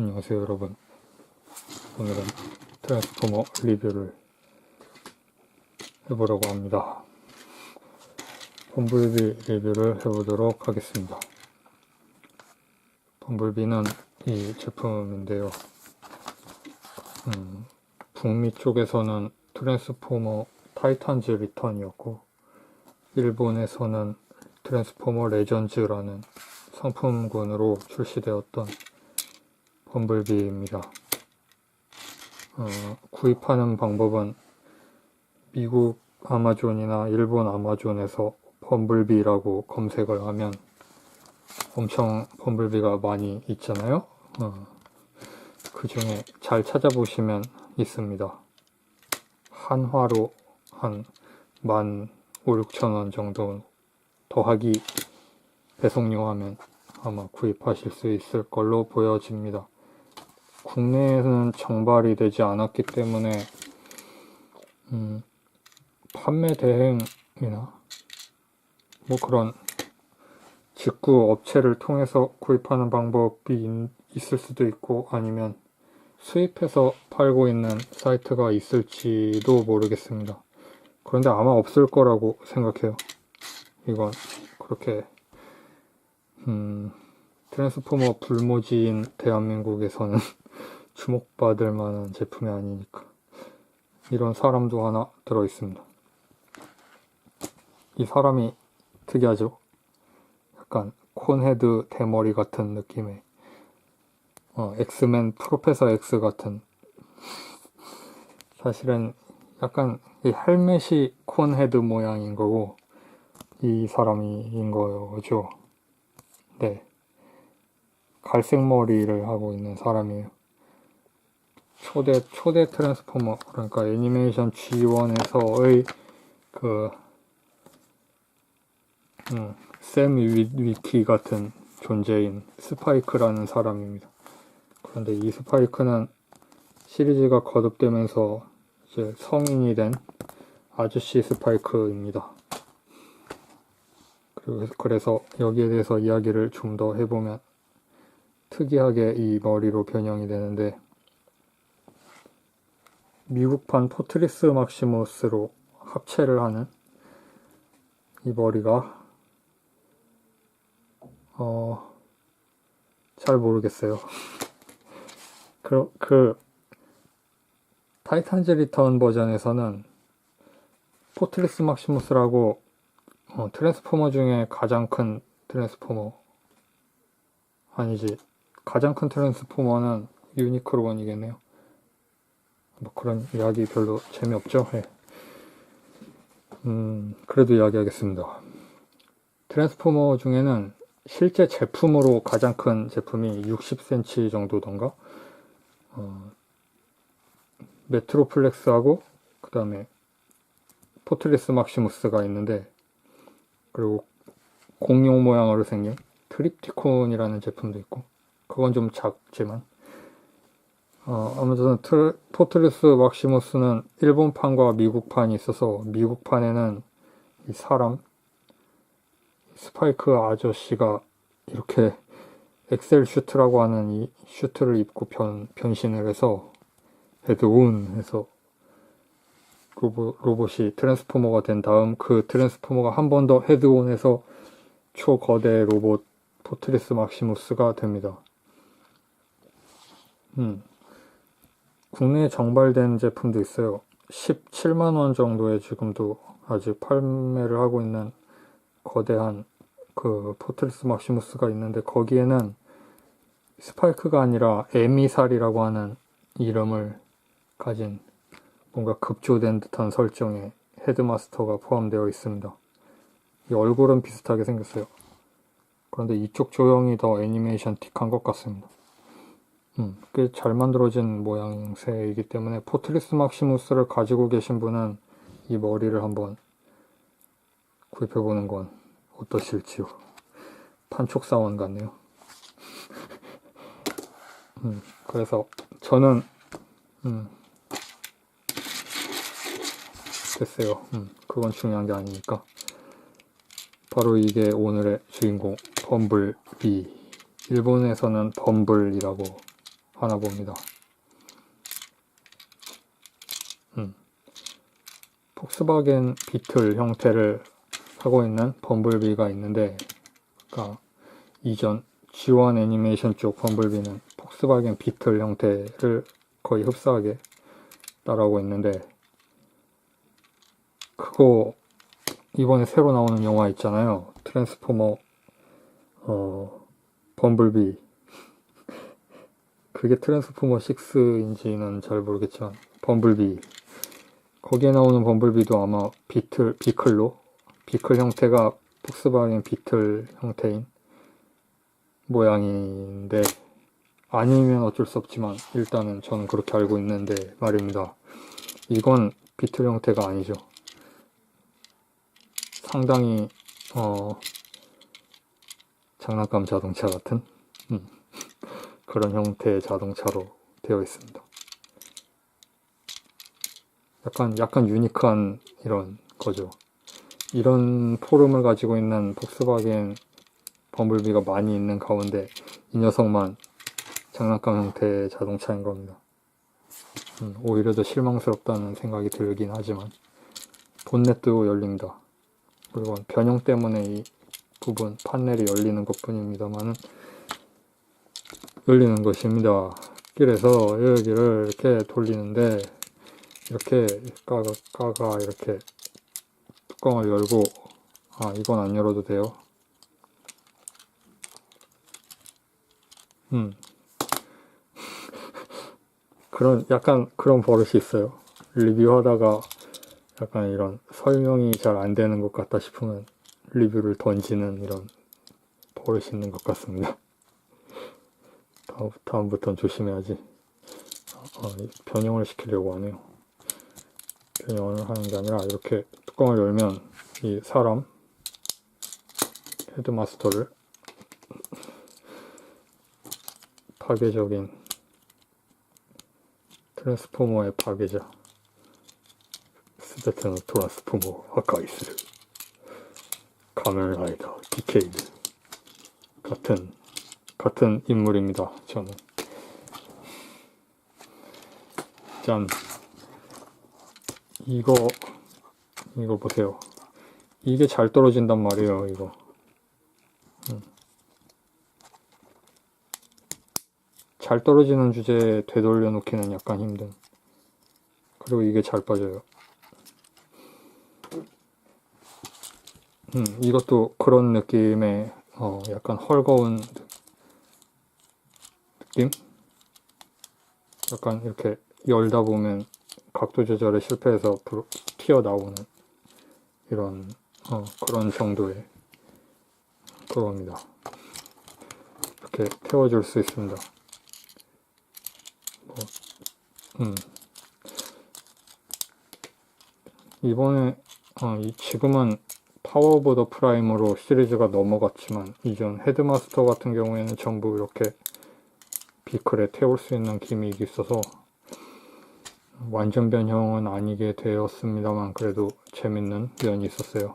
안녕하세요 여러분. 오늘은 트랜스포머 리뷰를 해보려고 합니다. 범블비 리뷰를 해보도록 하겠습니다. 범블비는 이 제품인데요. 음, 북미 쪽에서는 트랜스포머 타이탄즈 리턴이었고 일본에서는 트랜스포머 레전즈라는 상품군으로 출시되었던 범블비입니다. 어, 구입하는 방법은 미국 아마존이나 일본 아마존에서 범블비라고 검색을 하면 엄청 범블비가 많이 있잖아요. 어, 그 중에 잘 찾아보시면 있습니다. 한화로 한만 5, 6천 원 정도 더하기 배송료 하면 아마 구입하실 수 있을 걸로 보여집니다. 국내에는 정발이 되지 않았기 때문에 음, 판매 대행이나 뭐 그런 직구 업체를 통해서 구입하는 방법이 있- 있을 수도 있고 아니면 수입해서 팔고 있는 사이트가 있을지도 모르겠습니다. 그런데 아마 없을 거라고 생각해요. 이건 그렇게 음, 트랜스포머 불모지인 대한민국에서는 주목받을 만한 제품이 아니니까 이런 사람도 하나 들어 있습니다. 이 사람이 특이하죠? 약간 콘헤드 대머리 같은 느낌의 어, 엑스맨 프로페서 X 같은 사실은 약간 이 헬멧이 콘헤드 모양인 거고 이 사람이인 거죠. 네. 갈색 머리를 하고 있는 사람이에요. 초대, 초대 트랜스포머, 그러니까 애니메이션 G1에서의 그, 음, 샘 위, 위키 같은 존재인 스파이크라는 사람입니다. 그런데 이 스파이크는 시리즈가 거듭되면서 이제 성인이 된 아저씨 스파이크입니다. 그래서 여기에 대해서 이야기를 좀 더 해보면 특이하게 이 머리로 변형이 되는데 미국판 포트리스 막시모스로 합체를 하는 이 머리가 어, 잘 모르겠어요. 그, 그 타이탄즈 리턴 버전에서는 포트리스 막시모스라고 어, 트랜스포머 중에 가장 큰 트랜스포머 아니지 가장 큰 트랜스포머는 유니크로원이겠네요 뭐 그런 이야기 별로 재미없죠 예. 음 그래도 이야기하겠습니다 트랜스포머 중에는 실제 제품으로 가장 큰 제품이 60cm 정도던가 어, 메트로플렉스하고 그 다음에 포트리스 막시무스가 있는데 그리고 공룡 모양으로 생긴 트립티콘이라는 제품도 있고 그건 좀 작지만 어, 아무튼 트, 포트리스 막시무스는 일본판과 미국판이 있어서 미국판에는 이 사람 스파이크 아저씨가 이렇게 엑셀 슈트라고 하는 이 슈트를 입고 변, 변신을 해서 헤드온 해서 로봇, 로봇이 트랜스포머가 된 다음 그 트랜스포머가 한 번 더 헤드온해서 초거대 로봇 포트리스 막시무스가 됩니다. 음. 국내에 정발된 제품도 있어요. 17만원 정도에 지금도 아직 판매를 하고 있는 거대한 그 포트리스 막시무스가 있는데 거기에는 스파이크가 아니라 에미살이라고 하는 이름을 가진 뭔가 급조된 듯한 설정의 헤드마스터가 포함되어 있습니다. 이 얼굴은 비슷하게 생겼어요. 그런데 이쪽 조형이 더 애니메이션 틱한 것 같습니다. 음, 꽤 잘 만들어진 모양새이기 때문에 포트리스 막시무스를 가지고 계신 분은 이 머리를 한번 구입해보는 건 어떠실지요. 판촉사원 같네요. 음, 그래서 저는 음, 됐어요. 음, 그건 중요한 게 아니니까. 바로 이게 오늘의 주인공 범블비. 일본에서는 범블이라고 하나 봅니다. 음. 폭스바겐 비틀 형태를 하고 있는 범블비가 있는데, 그러니까 이전 G1 애니메이션 쪽 범블비는 폭스바겐 비틀 형태를 거의 흡사하게 따라하고 있는데, 그거 이번에 새로 나오는 영화 있잖아요. 트랜스포머 어 범블비 그게 트랜스포머 6인지는 잘 모르겠지만 범블비 거기에 나오는 범블비도 아마 비틀 비클로 비클 형태가 폭스바겐 비틀 형태인 모양인데 아니면 어쩔 수 없지만 일단은 저는 그렇게 알고 있는데 말입니다. 이건 비틀 형태가 아니죠. 상당히 어 장난감 자동차 같은 음, 그런 형태의 자동차로 되어 있습니다. 약간 약간 유니크한 이런 거죠. 이런 포름을 가지고 있는 폭스바겐 범블비가 많이 있는 가운데 이 녀석만 장난감 형태의 자동차인 겁니다. 음, 오히려 더 실망스럽다는 생각이 들긴 하지만 본넷도 열립니다. 그리고 변형 때문에 이 부분 판넬이 열리는 것 뿐입니다만은 열리는 것입니다. 그래서 여기를 이렇게 돌리는데 이렇게 까가, 까가 이렇게 뚜껑을 열고 아 이건 안 열어도 돼요. 음 그런 약간 그런 버릇이 있어요. 리뷰하다가 약간 이런 설명이 잘 안 되는 것 같다 싶으면 리뷰를 던지는 이런 버릇이 있는 것 같습니다. 어, 다음부터는 조심해야지. 어, 어 변형을 시키려고 하네요. 변형을 하는 게 아니라 이렇게 뚜껑을 열면 이 사람 헤드마스터를 파괴적인 트랜스포머의 파괴자 스베트는 트랜스포머 아카이스 가멜라이더 디케이드 같은 같은 인물입니다. 저는 짠 이거 이거 보세요. 이게 잘 떨어진단 말이에요. 이거 음. 잘 떨어지는 주제에 되돌려 놓기는 약간 힘든. 그리고 이게 잘 빠져요. 음, 이것도 그런 느낌의 어, 약간 헐거운 느낌? 약간 이렇게 열다 보면 각도 조절에 실패해서 불- 튀어나오는 이런 어, 그런 정도의 그겁니다. 이렇게 태워줄 수 있습니다. 뭐, 음. 이번에 어, 이 지금은 파워 오브 더 프라임으로 시리즈가 넘어갔지만 이전 헤드마스터 같은 경우에는 전부 이렇게 비클에 태울 수 있는 기믹이 있어서 완전 변형은 아니게 되었습니다만 그래도 재밌는 면이 있었어요.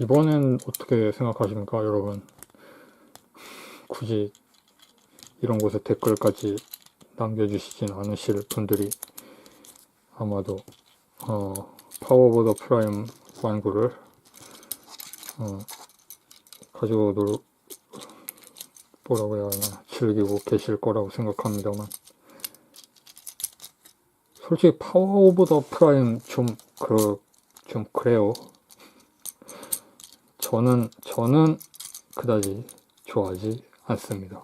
이번엔 어떻게 생각하십니까, 여러분? 굳이 이런 곳에 댓글까지 남겨주시진 않으실 분들이 아마도 어, 파워 오브 더 프라임 완구를 어, 가지고 놀 뭐라고 해야 하나? 즐기고 계실 거라고 생각합니다만. 솔직히 파워 오브 더 프라임 좀 그, 좀 그래요. 저는 저는 그다지 좋아하지 않습니다.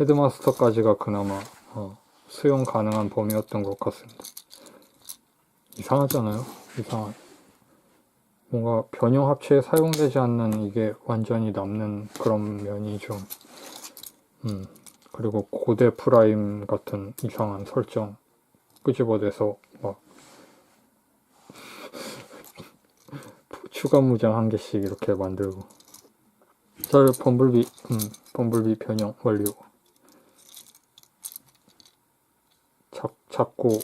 헤드마스터까지가 그나마 어, 수용 가능한 범위였던 것 같습니다. 이상하잖아요. 이상한. 뭔가 변형 합체에 사용되지 않는 이게 완전히 남는 그런 면이 좀, 음, 그리고 고대 프라임 같은 이상한 설정 끄집어내서 막, 추가 무장 한 개씩 이렇게 만들고. 자, 범블비, 음, 범블비 변형 완료. 작, 작고,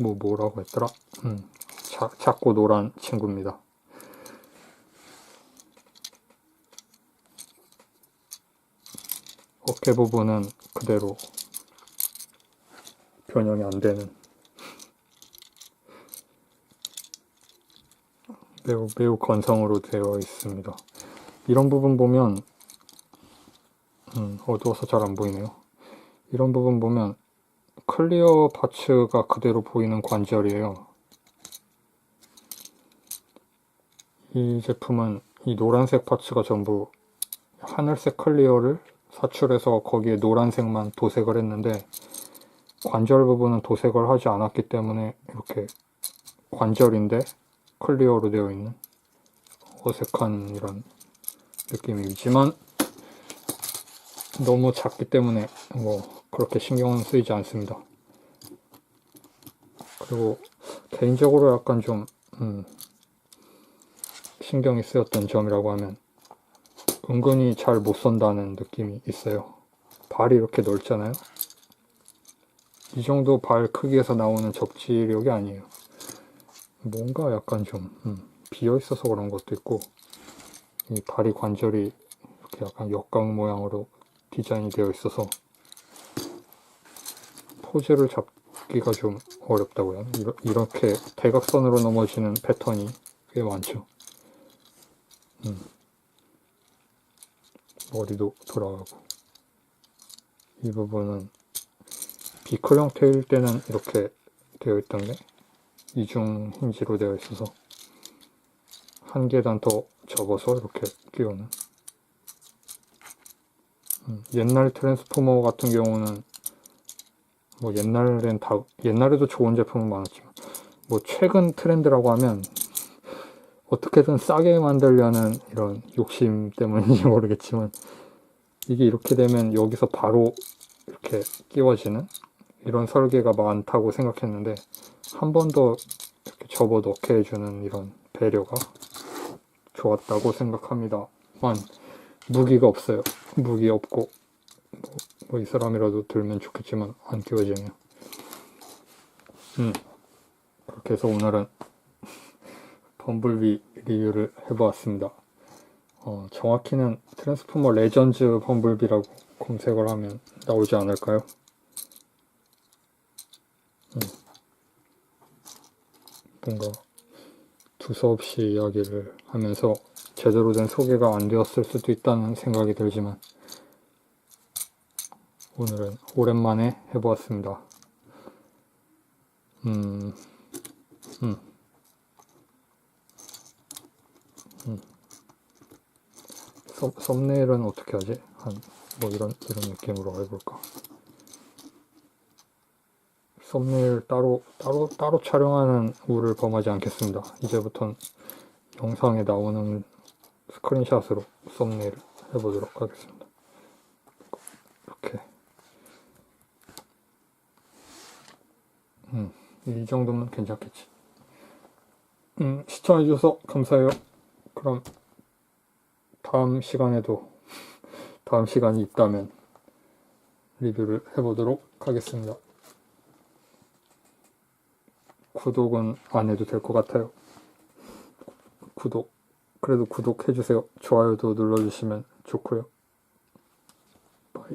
뭐 뭐라고 했더라? 음, 자, 작고 노란 친구입니다. 어깨 부분은 그대로 변형이 안 되는 매우 매우 건성으로 되어 있습니다. 이런 부분 보면 음, 어두워서 잘 안 보이네요. 이런 부분 보면 클리어 파츠가 그대로 보이는 관절이에요. 이 제품은 이 노란색 파츠가 전부 하늘색 클리어를 사출해서 거기에 노란색만 도색을 했는데 관절 부분은 도색을 하지 않았기 때문에 이렇게 관절인데 클리어로 되어 있는 어색한 이런 느낌이지만 너무 작기 때문에 뭐 그렇게 신경은 쓰이지 않습니다. 그리고 개인적으로 약간 좀 음, 신경이 쓰였던 점이라고 하면 은근히 잘 못 선다는 느낌이 있어요. 발이 이렇게 넓잖아요. 이 정도 발 크기에서 나오는 접지력이 아니에요. 뭔가 약간 좀 음, 비어 있어서 그런 것도 있고 이 다리 관절이 이렇게 약간 역각 모양으로 디자인이 되어 있어서 포즈를 잡기가 좀 어렵다고요. 이렇게 대각선으로 넘어지는 패턴이 꽤 많죠. 머리도 돌아가고. 이 부분은 비클 형태일 때는 이렇게 되어 있던 게 이중 힌지로 되어 있어서 한 계단 더 접어서 이렇게 끼우는. 음, 옛날 트랜스포머 같은 경우는 뭐 옛날엔 다 옛날에도 좋은 제품은 많았지만 뭐 최근 트렌드라고 하면 어떻게든 싸게 만들려는 이런 욕심 때문인지 모르겠지만 이게 이렇게 되면 여기서 바로 이렇게 끼워지는 이런 설계가 많다고 생각했는데 한 번 더 이렇게 접어 넣게 해주는 이런 배려가 좋았다고 생각합니다 만 무기가 없어요. 무기 없고 뭐이 사람이라도 들면 좋겠지만 안 끼워지네요. 음 그렇게 해서 오늘은 범블비 리뷰를 해보았습니다. 어, 정확히는 트랜스포머 레전즈 범블비라고 검색을 하면 나오지 않을까요? 음. 뭔가 두서없이 이야기를 하면서 제대로 된 소개가 안 되었을 수도 있다는 생각이 들지만 오늘은 오랜만에 해보았습니다. 음, 음. 썸, 썸네일은 어떻게 하지? 한 뭐 이런 이런 느낌으로 해볼까? 썸네일 따로 따로 따로 촬영하는 우를 범하지 않겠습니다. 이제부턴 영상에 나오는 스크린샷으로 썸네일을 해보도록 하겠습니다. 이렇게 음, 이 정도면 괜찮겠지. 음, 시청해주셔서 감사해요. 그럼 다음 시간에도 다음 시간이 있다면 리뷰를 해보도록 하겠습니다. 구독은 안 해도 될 것 같아요. 구독, 그래도 구독해주세요. 좋아요도 눌러주시면 좋고요. 바이.